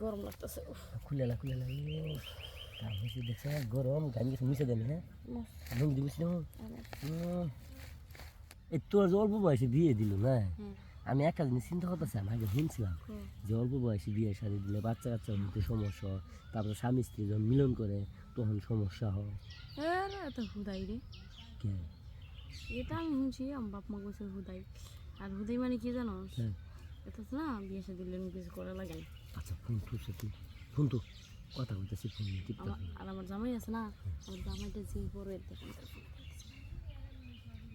গরম লাগতেছে খুলে লা খুলে লা কাম হয়েছে দেখছে গরম গান গেছে মিশে দেন হ্যাঁ? মস্ত। লুঙ্গি দিবি। না এই তোর যে অল্প বয়সে বিয়ে দিল না? আমি একটা জিনিস চিন্তা করতেছি আমি আগে শুনছিলাম যে অল্প বয়সে বিয়ে শাদি দিলে বাচ্চা কাচ্চার মধ্যে সমস্যা হয় তারপরে স্বামী স্ত্রী যখন মিলন করে তখন সমস্যা হয়। হ্যাঁ রে এত হুদাই রে। কে? এটা আমি শুনছি আমার বাপ মা কইছে হুদাই। আর হুদাই মানে কি জানো? হ্যাঁ। এটা না বিয়ে সাথে দিলে কিছু করা লাগে না। আচ্ছা ফোন তুলছে তুই ফোন তো কথা বলতেছি ফোন টিপতে আর আমার জামাই আছে না? আমার জামাইটা যে বড়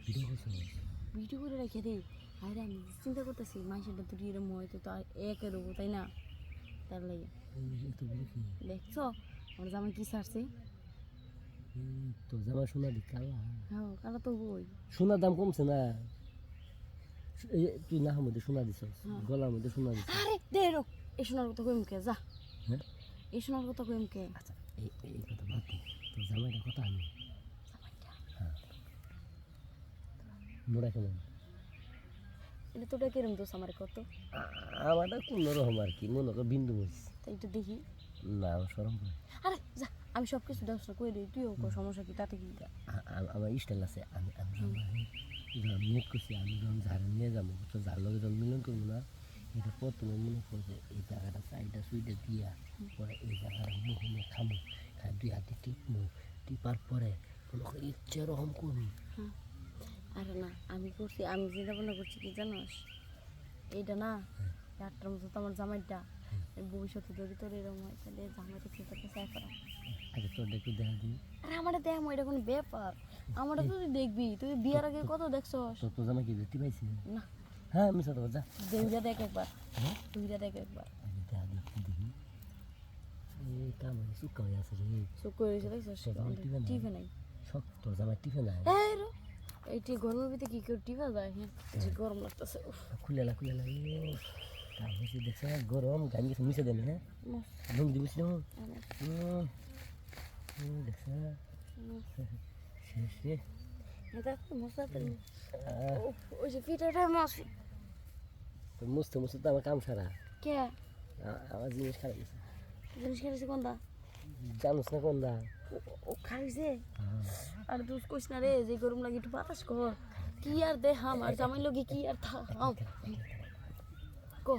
ভিডিও করছে ভিডিও করে রেখে দিই আরে আমি চিন্তা করতেছি মাইসেটা তো এরকম হয়তো তো তাই না? তার লাগে। দেখছ? আমার জামাই কি এই তো জামা সোনা দি কালা? হ্যাঁ কালা তো বই। সোনার দাম কমছে না? তুই না মধ্যে সোনা দিছ হ্যাঁ। গলার মধ্যে সোনা দিছ আরে এই শোনার কথা কইম কে যা। হ্যাঁ? এই শোনার কথা কইম কে। আচ্ছা এই এই কথা বাদ দে। জামাইটা কথা আমি জামাইটা? মোড়া কেমন? এটা তোটা কিরম দোষ আমার কত? আমারটা কোন রকম আর কি মনে কর বিন্দু তাই একটু দেখি। না সরম করে। আরে যা আমি সব কিছু কই দিই তুইও কর সমস্যা কি তাতে কি? আমার স্টাইল আছে আমি আমি মেট করছি আমি যখন ঝাড়ে নিয়ে যাব তো ঝাড় লগে মিলন করব না এটা প্রথমে মনে করছে এই জায়গাটা সাইডটা সুইটা দিয়া পরে এই জায়গাটা মুখে খামো খাই দুই হাতে টিপমো টিপার পরে মনে করি ইচ্ছে রকম করবি। হ্যাঁ আরে না আমি করছি আমি চিন্তা ভাবনা করছি কি জানোস? এইটা না আটটার মতো তো আমার জামাইটা ভবিষ্যতে যদি তোর এরকম হয় তাহলে জামাইটা কি করতে চাই করা আগে তোর একটু দেখা দিই। আরে আমার দেখ এটা কোনো ব্যাপার। আমার তো তুই দেখবি তুই বিয়ার আগে কত দেখছস? তোর তো জামা কি দেখতে পাইছি? না। হ্যাঁ মিশা তো যা। দুইটা দেখ একবার। দুইটা দেখ একবার। টিপে না? টিপে এইটি গরমের ভিতরে কি করে টিভা যায় হ্যাঁ। গরম লাগতেছে খুলে লা খুলে কাম হয়েছে দেখছে? গরম গান গেছে মিশে দেন হ্যাঁ? লুঙ্গি দিবি দেখছে? শেষে। ওই যে পিঠাটা মস্ত মুছতে মুছতে তো আমার কাম সারা কে আমার জিনিস খারাপ গেছে জিনিস খেয়েছে কোনটা জানোস না কোন দা ও- খাইছে আর তুই কইস না রে যে গরম লাগে একটু বাতাস কর কি আর দে হাম আর জামাই লগে কি আর থা হাম কো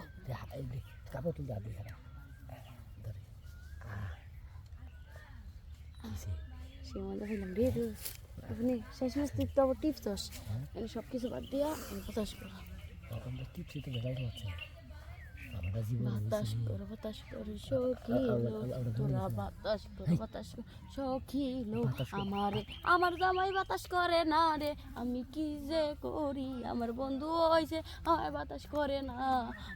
কাপড় তুলতে হাতে খারাপ সে মজা হইলাম রে তুই আপনি শেষ মাস টিপ তো আবার টিপস সব কিছু বাদ দিয়া বাতাস করো টিপসি তো বেড়াই হচ্ছে? বাতাস করো বাতাস করো তোরা বাতাস করো বাতাস করো আমারে আমার জামাই বাতাস করে না রে আমি কি যে করি? আমার বন্ধু হয়েছে আমায় বাতাস করে না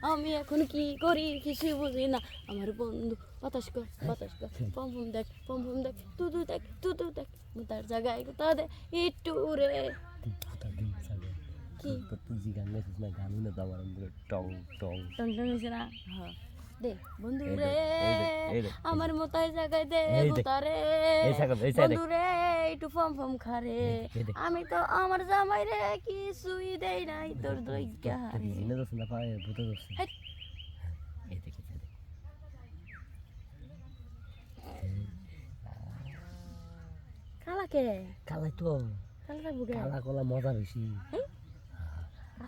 আমি এখন কি করি কিছু বুঝি না। আমার বন্ধু বাতাস কর বাতাস কর পম্পম দেখ পম্পম দেখ তুতু দেখ তুতু দেখ তার জায়গায় কোথাও দে একটু রে। তুই গান গেছিস না তো আমার টং টং টনটন হয়েছে না হ্যাঁ দে বন্ধু রে। আমার জায়গায় দে। বন্ধু রে একটু ফম ফম খারে আমি তো আমার জামাই রে কিছুই দেই নাই তোর জিনে দোষ না পায়ে হেট। এই দেখে এই দেখ। কালা কে কালাই তো কালা কলা মজা বেশি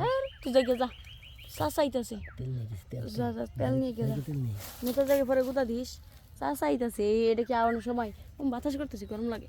হ্যাঁ তুই যাই যা চা চাইতেছে তেল নিয়ে গেছি যা যা তেল নিয়ে গেলা। জায়গায় পরে গুতা দিস। চা চাইতেছে এটা কি আওয়ানোর সময়? বাতাস করতেছি গরম লাগে।